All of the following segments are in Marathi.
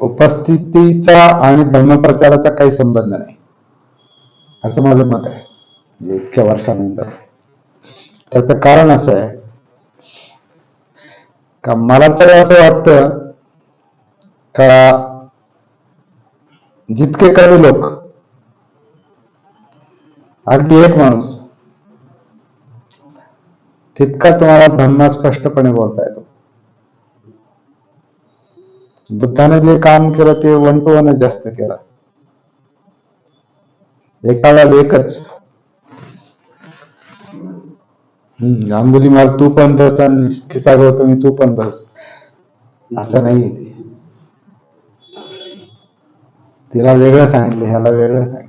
उपस्थितीचा आणि धर्मप्रचाराचा काही संबंध नाही. असं माझं मत आहे. म्हणजे इतक्या वर्षानंतर. त्याचं कारण असं आहे का मला तर असं वाटतं का जितके काही लोक अगदी एक माणूस तितका तुम्हाला ब्रह्मा स्पष्टपणे बोलता येतो. बुद्धाने जे काम केलं ते वन टू वनच जास्त केलं. एका एकच. गांगुली अंबुली तू पण बस आणि खिसा गौतमी तू पण बस. असं नाही. तिला वेगळं सांगितलं ह्याला वेगळं सांगितलं.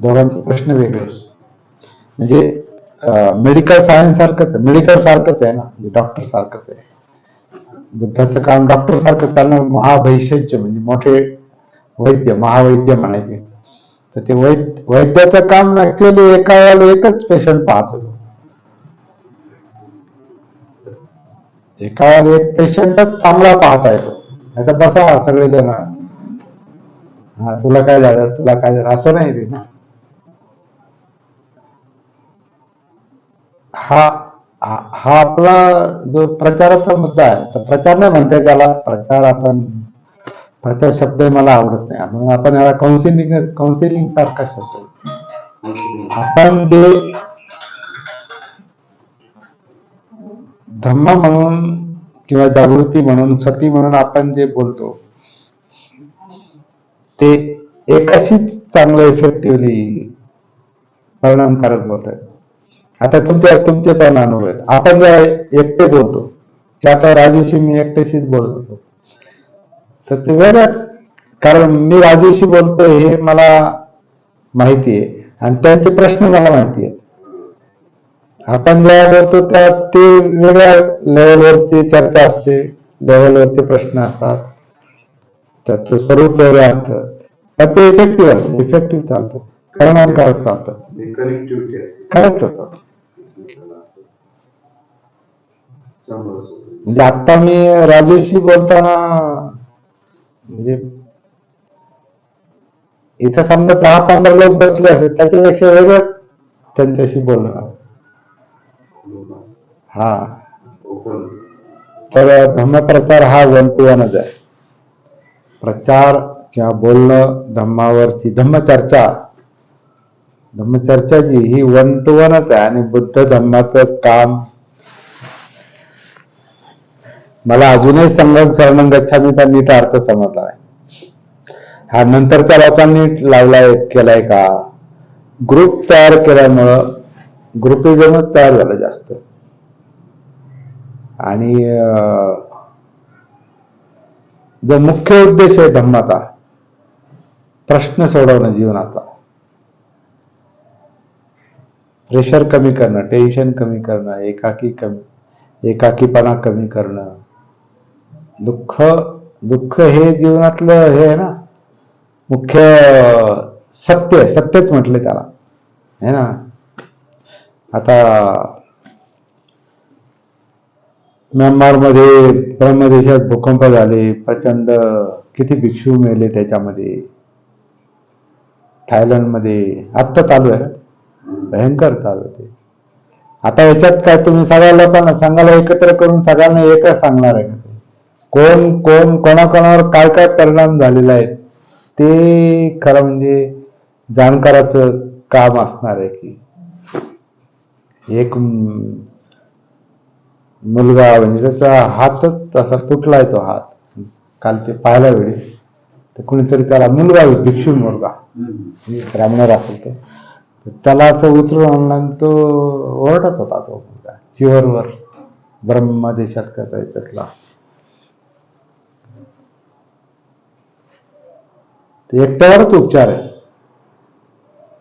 दोघांचे प्रश्न वेगळे. म्हणजे मेडिकल सायन्स सारखंच मेडिकल सारखंच आहे ना. डॉक्टर सारखंच आहे. बुद्धाचं काम डॉक्टर सारखं त्यांना महाभैषज्य म्हणजे मोठे वैद्य महावैद्य म्हणायचे. तर ते वैद्य वैद्याचं काम ऍक्च्युअली एका वेळेला एकच पेशंट पाहत होतो. एका वेळेला एक पेशंटच चांगला पाहता येतो नाही तर बसा सगळे जण हा तुला काय झालं? तुला काय झालं? असं नाही ते ना. हा हा आपला जो प्रचाराचा मुद्दा आहे तर प्रचार नाही म्हणते त्याला प्रचार आपण प्रचार शब्द मला आवडत नाही. म्हणून आपण याला काउन्सिलिंग काउन्सिलिंग सारखा शब्द आपण जे धम्म म्हणून किंवा जागृती म्हणून सती म्हणून आपण जे बोलतो ते एकाशीच चांगलं इफेक्टिव्हली परिणामकारक बोलत आहे. आता तुमच्या तुमचे पण अनुभव आहेत. आपण जेव्हा एकटे बोलतो की आता राजूशी मी एकट्याशीच बोलत होतो. तर ते वेगळं कारण मी राजूशी बोलतोय हे मला माहिती आहे. आणि त्यांचे प्रश्न मला माहिती आहेत. आपण जेव्हा बोलतो त्या ते वेगळ्या लेवलवरची चर्चा असते. लेवलवरचे प्रश्न असतात. त्याचं स्वरूप वेगळं असतं. पण ते इफेक्टिव्ह असतं. इफेक्टिव्ह चालतं. परिणामकारक चालतं. करेक्ट होतं. म्हणजे आता मी राजेशशी बोलताना म्हणजे इथं समजा दहा पंधरा लोक बसले असेल त्याच्यापेक्षा वेगळं त्यांच्याशी बोलणार हा. तर धम्मप्रचार हा वन टू वनच आहे. प्रचार किंवा बोलणं धम्मावरची धम्मचर्चा. धम्मचर्चा जी ही वन टू वनच आहे आणि बुद्ध धम्माचं काम मला अजूनही संगम शरणं गच्छामीचा नीट अर्थ समजला नाही. हा नंतरच्या लोकांनी लावलाय केलाय का? ग्रुप तयार केल्यामुळं ग्रुपिझमच तयार झालं जास्त. आणि जो मुख्य उद्देश आहे धम्माचा प्रश्न सोडवणं जीवनाचा. प्रेशर कमी करणं टेन्शन कमी करणं एकाकी कमी एकाकीपणा कमी करणं. दुःख दुःख हे जीवनातलं हे आहे ना. मुख्य सत्य सत्यच म्हटले त्याला. है ना. आता म्यानमारमध्ये ब्रह्मदेशात भूकंप झाले प्रचंड किती भिक्षू मेले त्याच्यामध्ये. थायलंडमध्ये. आत्ता चालू आहे भयंकर चालू ते. आता याच्यात काय तुम्ही सगळ्या लोकांना सांगायला एकत्र करून सगळ्यांना एकच सांगणार आहे का? कोण कोण कोणाकोणावर काय काय परिणाम झालेला आहे ते खरं म्हणजे जाणकाराचं काम असणार आहे की. एक मुलगा म्हणजे त्याचा हातच तसा तुटलाय तो हात. काल ते पाहायला वेळी. तर कुणीतरी त्याला मुलगा भिक्षू मुलगा. ब्राह्मणर असेल तो. त्याला असं उतरून आणला आणि तो ओरडत होता तो मुलगा. चिवरवर ब्रह्मदेशात कसा त्यातला. ते एकट्यावरच उपचार आहे.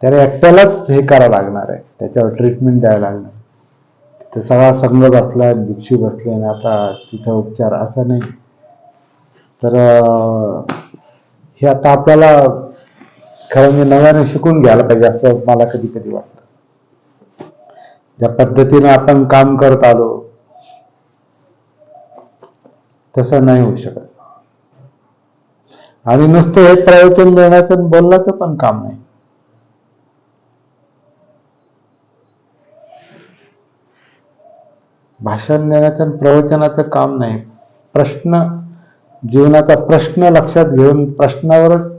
त्याला एकट्यालाच हे करावं लागणार आहे. त्याच्यावर ट्रीटमेंट द्यायला लागणार तिथं सगळा संघ बसलाय भिक्षू बसले आणि आता तिथं उपचार असं नाही. तर हे आता आपल्याला खरं म्हणजे नव्याने शिकून घ्यायला पाहिजे असं मला कधी कधी वाटतं. ज्या पद्धतीने आपण काम करत आलो तसं नाही होऊ शकत. आणि नुसतं हे प्रवचन देण्याचं बोलण्याचं पण काम नाही. भाषण देण्याचं प्रवचनाचं काम नाही. प्रश्न जीवनाचा प्रश्न लक्षात घेऊन प्रश्नावरच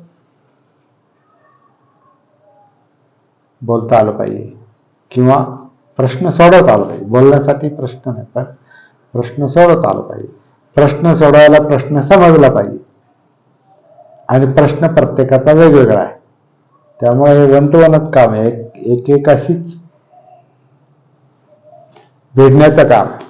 बोलता आलं पाहिजे. किंवा प्रश्न सोडवता आला पाहिजे. बोलण्यासाठी प्रश्न नाही पण प्रश्न सोडवता आला पाहिजे. प्रश्न सोडवायला प्रश्न समजला पाहिजे. आणि प्रश्न प्रत्येकाचा वेगवेगळा आहे. त्यामुळे हे वन टू वनच काम आहे. एक- अशीच भेटण्याचं काम आहे.